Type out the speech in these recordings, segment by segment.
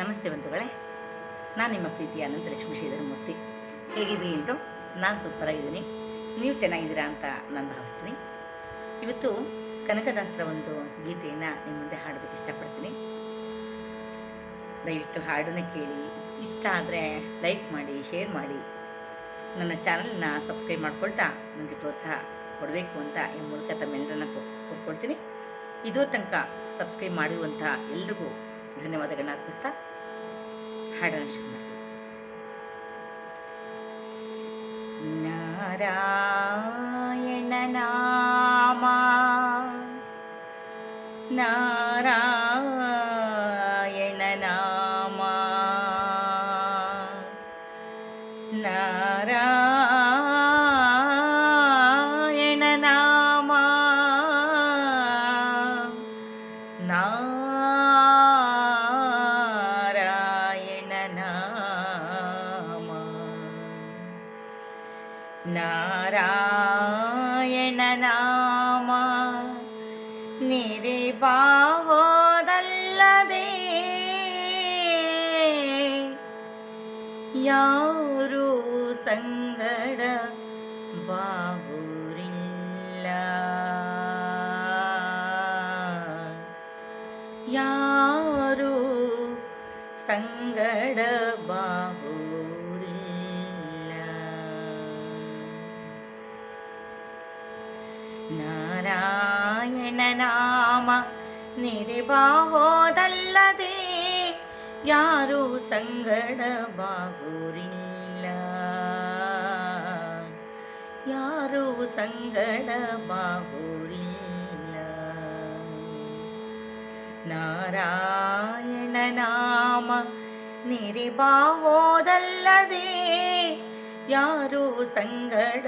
ನಮಸ್ತೆ ಬಂಧುಗಳೇ. ನಾನು ನಿಮ್ಮ ಪ್ರೀತಿಯ ಅನಂತ ಲಕ್ಷ್ಮೀ ಶ್ರೀಧರಮೂರ್ತಿ ಹೇಗಿದ್ದೀನಿ ಎಲ್ಲರೂ? ನಾನು ಸೂಪರಾಗಿದ್ದೀನಿ. ನೀವು ಚೆನ್ನಾಗಿದ್ದೀರಾ ಅಂತ ನಾನು ಭಾವಿಸ್ತೀನಿ. ಇವತ್ತು ಕನಕದಾಸರ ಒಂದು ಗೀತೆಯನ್ನು ನಿಮ್ಮ ಮುಂದೆ ಹಾಡೋದಕ್ಕೆ ಇಷ್ಟಪಡ್ತೀನಿ. ದಯವಿಟ್ಟು ಹಾಡನ್ನು ಕೇಳಿ. ಇಷ್ಟ ಆದರೆ ಲೈಕ್ ಮಾಡಿ, ಶೇರ್ ಮಾಡಿ. ನನ್ನ ಚಾನಲ್ನ ಸಬ್ಸ್ಕ್ರೈಬ್ ಮಾಡ್ಕೊಳ್ತಾ ನನಗೆ ಪ್ರೋತ್ಸಾಹ ಕೊಡಬೇಕು ಅಂತ ಈ ಮೂಲಕ ತಮ್ಮೆಲ್ಲರನ್ನ ಕೋರ್ಕೊಳ್ತೀನಿ ಇದೋ ತನಕ ಸಬ್ಸ್ಕ್ರೈಬ್ ಮಾಡಿರುವಂಥ ಎಲ್ರಿಗೂ ಧನ್ಯವಾದಗಳನ್ನ ಅರ್ಪಿಸ್ತಾ ಹಾಡನ್ನು ಶುರು ಮಾಡ್ತೀನಿ. ನಾರಾಯಣ ನಾಮ ನಾರಾಯಣ ನಿರಿಬಾಹೋದಲ್ಲದೆ ಯಾರು ಸಂಗಡ ಬಾಗುರಿಲ್ಲ ಯಾರು ಸಂಗಡ ಬಾಗುರಿಲ್ಲ ನಾರಾಯಣ ನಾಮ ನಿರಿಬಾಹೋದಲ್ಲದೆ ಯಾರು ಸಂಗಡ ಬಾಗುರಿಲ್ಲ ಯಾರು ಸಂಗಡ ಬಾಗುರಿಲ್ಲ ನಾರಾಯಣ ನಾಮ ನಿರಿಬಾಹೋದಲ್ಲದೆ ಯಾರು ಸಂಗಡ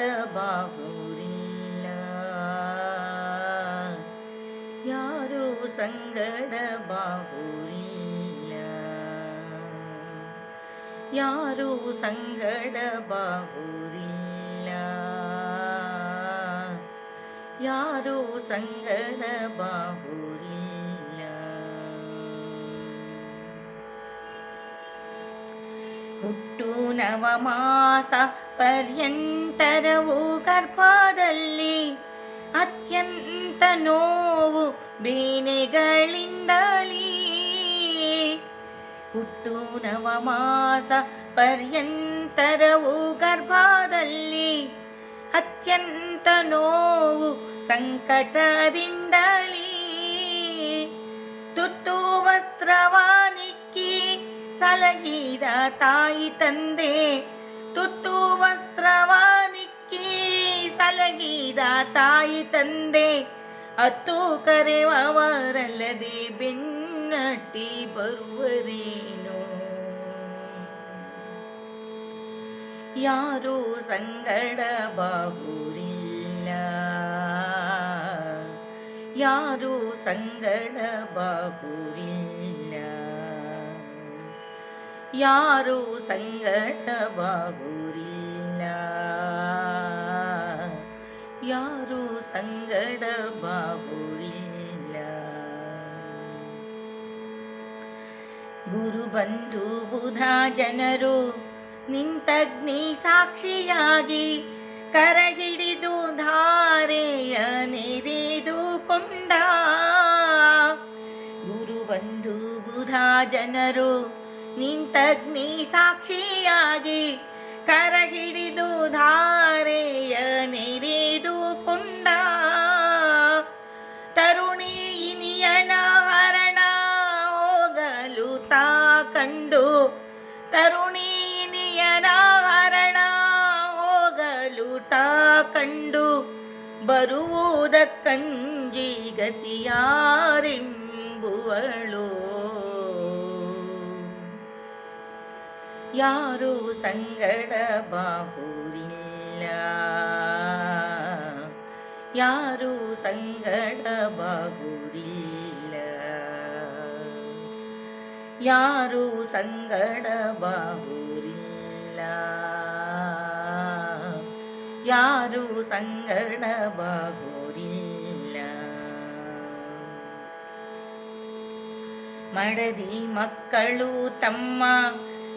ಯಾರು ಸಂಗಡ ಬಾಗುರಿಲ್ಲ ಯಾರು ಸಂಗಡ ಬಾಗುರಿಲ್ಲ ಯಾರು ಸಂಗಡ ಬಾಗುರಿಲ್ಲ ಹುಟ್ಟು ನವಮಾಸ ಪರ್ಯಂತರವು ಗರ್ಭದಲ್ಲಿ ಅತ್ಯಂತ ನೋವು ಬೇನೆಗಳಿಂದಲೀ. ಹುಟ್ಟು ನವಮಾಸ ಪರ್ಯಂತರವು ಗರ್ಭದಲ್ಲಿ ಅತ್ಯಂತ ನೋವು ಸಂಕಟದಿಂದಲೀ. ತುತ್ತು ವಸ್ತ್ರವಾನಿಕ್ಕಿ ಸಲಹಿದ ತಾಯಿ ತಂದೆ ತುತ್ತು ವಸ್ತ್ರವಾನಿಕ್ಕಿ ಸಲಹಿದ ತಾಯಿ ತಂದೆ, ಅತ್ತು ಕರೆವರಲ್ಲದೆ ಬೆನ್ನಟ್ಟಿ ಬರುವರೇನು? ಯಾರು ಸಂಗಡ ಬಾಗುರಿಲ್ಲ ಯಾರು ಸಂಗಡ ಬಾಗುರಿಲ್ಲ ಯಾರು ಸಂಗಡ ಬಾಗುರಿಲ್ಲ ಯಾರು ಸಂಗಡ ಬಾಗುರಿಲ್ಲ ಗುರು ಬಂಧು ಬುಧ ಜನರು ನಿಂತಗ್ನಿ ಸಾಕ್ಷಿಯಾಗಿ ಕರಗಿಡಿದು ಧಾರೆಯ ನೆರೆದುಕೊಂಡ ಗುರು ಬಂಧು ಬುಧ ಜನರು ನಿಂತಗ್ನಿ ಸಾಕ್ಷಿಯಾಗಿ ಕರಗಿಡಿದು ಧಾರೆಯ ನೆರೆದುಕೊಂಡ ಬರುವುದ ಕಂಡು ಬರುವುದಕ್ಕಂಜಿ ಗತಿಯಾರೆಂಬುವಳು. ಯಾರು ಸಂಗಡ ಬಾಹುರಿಲ್ಲ ಯಾರು ಸಂಗಡ ಬಾಹುರಿಲ್ಲ ಯಾರು ಸಂಗಡ ಬಾಹುರಿಲ್ಲ ಯಾರು ಸಂಗಣ ಬಾಹುರಿಲ್ಲ ಮಡದಿ ಮಕ್ಕಳು ತಮ್ಮ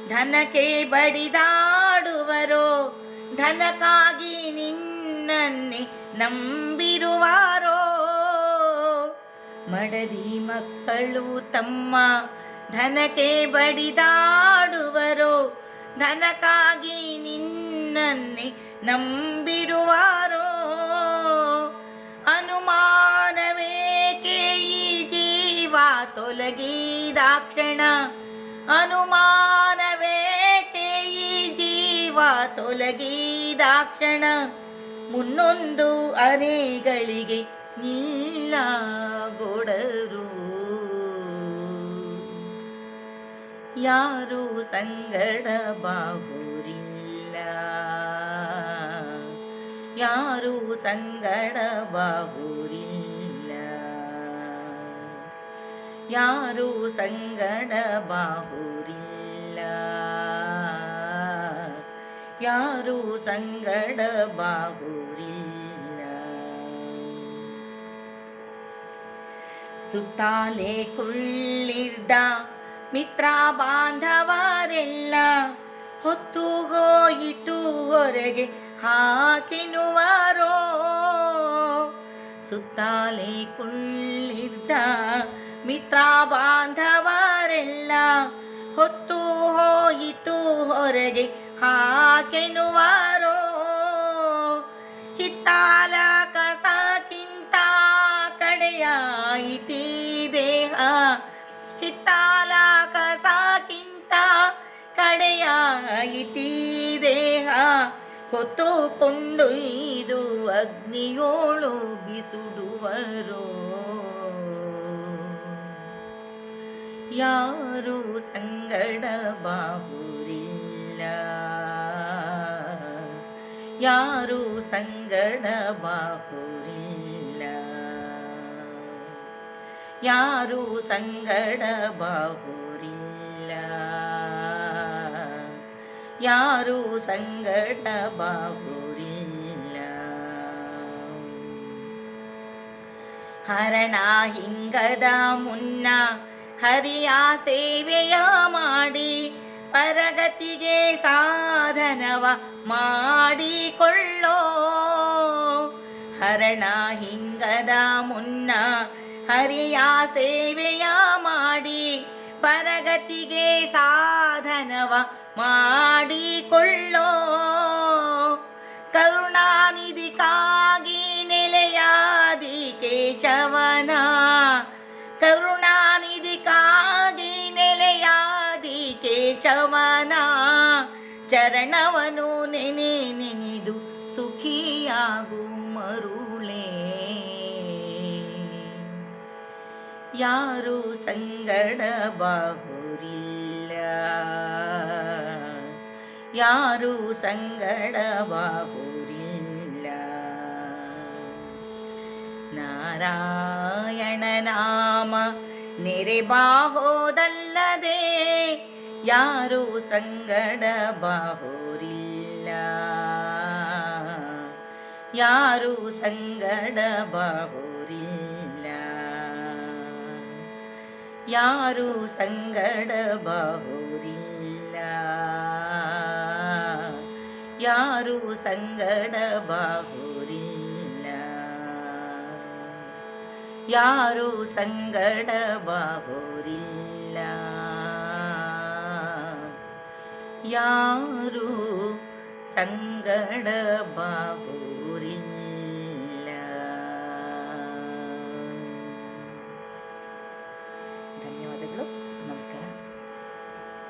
ಧನಕ್ಕೆ ಬಡಿದಾಡುವರೋ, ಧನಕ್ಕಾಗಿ ನಿನ್ನನ್ನೇ ನಂಬಿರುವಾರೋ. ಮಡದಿ ಮಕ್ಕಳು ತಮ್ಮ ಧನಕ್ಕೆ ಬಡಿದಾಡುವರೋ ಧನಕ್ಕಾಗಿ ನಿನ್ನನ್ನೇ ನಂಬಿರುವಾರೋ? ಅನುಮಾನವೇಕೆ ಈ ಜೀವ ತೊಲಗಿದಾಕ್ಷಣ ಅನುಮಾನವೇಕೆ ಈ ಜೀವ ತೊಲಗಿದಾಕ್ಷಣ ಮುನ್ನೊಂದು ಅನೆಗಳಿಗೆ ನಿಲ್ಲಗೊಡರು ಯಾರು ಸಂಗಡ ಬಾಹುರಿಲ್ಲ? ಯಾರು ಸಂಗಡ ಬಾಹುರಿಲ್ಲ? ಯಾರು ಸಂಗಡ ಬಾಹುರಿಲ್ಲ? ಯಾರು ಸಂಗಡ ಬಾಹುರಿಲ್ಲ? ಸುತ್ತಾಲೆ ಕುಳ್ಳಿರ್ದ ಮಿತ್ರ ಬಾಂಧವರೆಲ್ಲ ಹೊತ್ತು ಹೋಯಿತು ಹೊರಗೆ ಹಾಕಿನುವರೋ. ಸುತ್ತಾಲೆ ಕುಳ್ಳಿದ್ದ ಮಿತ್ರ ಬಾಂಧವರೆಲ್ಲ ಹೊತ್ತು ಹೋಯಿತು ಹೊರಗೆ ಹಾಕೆನುವರೋ. ಹಿತ್ತಾಲ ಕಸಕ್ಕಿಂತ ಕಡೆಯಾಯಿತಿ. ಕಡೆಯಾಯಿತಿ ದೇಹ ಹೊತ್ತುಕೊಂಡೊಯ್ದು ಅಗ್ನಿಯೋಳು ಬಿಸುಡುವರು. ಯಾರು ಸಂಗಡ ಬಾಹುರಿಲ್ಲ ಯಾರು ಸಂಗಡ ಬಾಹುರಿಲ್ಲ ಯಾರು ಸಂಗಡ ಬಾಹುರಿಲ್ಲ ಯಾರು ಸಂಗಡ ಬಾಹುರಿಲ್ಲ ಹರಣ ಹಿಂಗದ ಮುನ್ನ ಹರಿಯ ಸೇವೆಯ ಮಾಡಿ ಪರಗತಿಗೆ ಸಾಧನವ ಮಾಡಿಕೊಳ್ಳೋ. ಹರಣ ಹಿಂಗದ ಮುನ್ನ ಹರಿಯ ಸೇವೆಯ ಮಾಡಿ ಪರಗತಿಗೆ ಸಾಧನವ ಮಾಡಿಕೊಳ್ಳೋ. ಕರುಣಾನಿಧಿಗಾಗಿ ನೆಲೆಯಾದಿ ಕೇಶವನ. ಕರುಣಾನಿಧಿಗಾಗಿ ನೆಲೆಯಾದಿ ಕೇಶವನ. ಚರಣವನು ನೆನೆ ನೆನೆದು ಸುಖಿಯಾಗು ಮರುಳೇ. ಯಾರು ಸಂಗಡ ಬಾಹುರಿಲ್ಲ ಯಾರು ಬಾಹುರಿಲ್ಲ ನಾರಾಯಣ ನಾಮ ನೆರೆಬಾಹೋದಲ್ಲದೆ ಯಾರು ಸಂಗಡ ಬಾಹುರಿಲ್ಲ ಯಾರು ಬಾಹುರಿಲ್ಲ ಯಾರು ಸಂಗಡ ಯಾರು ಸಂಗಡ ಬಾಹುರಿಲ್ಲ ಯಾರು ಸಂಗಡ ಬಾಹುರಿಲ್ಲ ಯಾರು ಸಂಗಡ ಬಾಹುರಿಲ್ಲ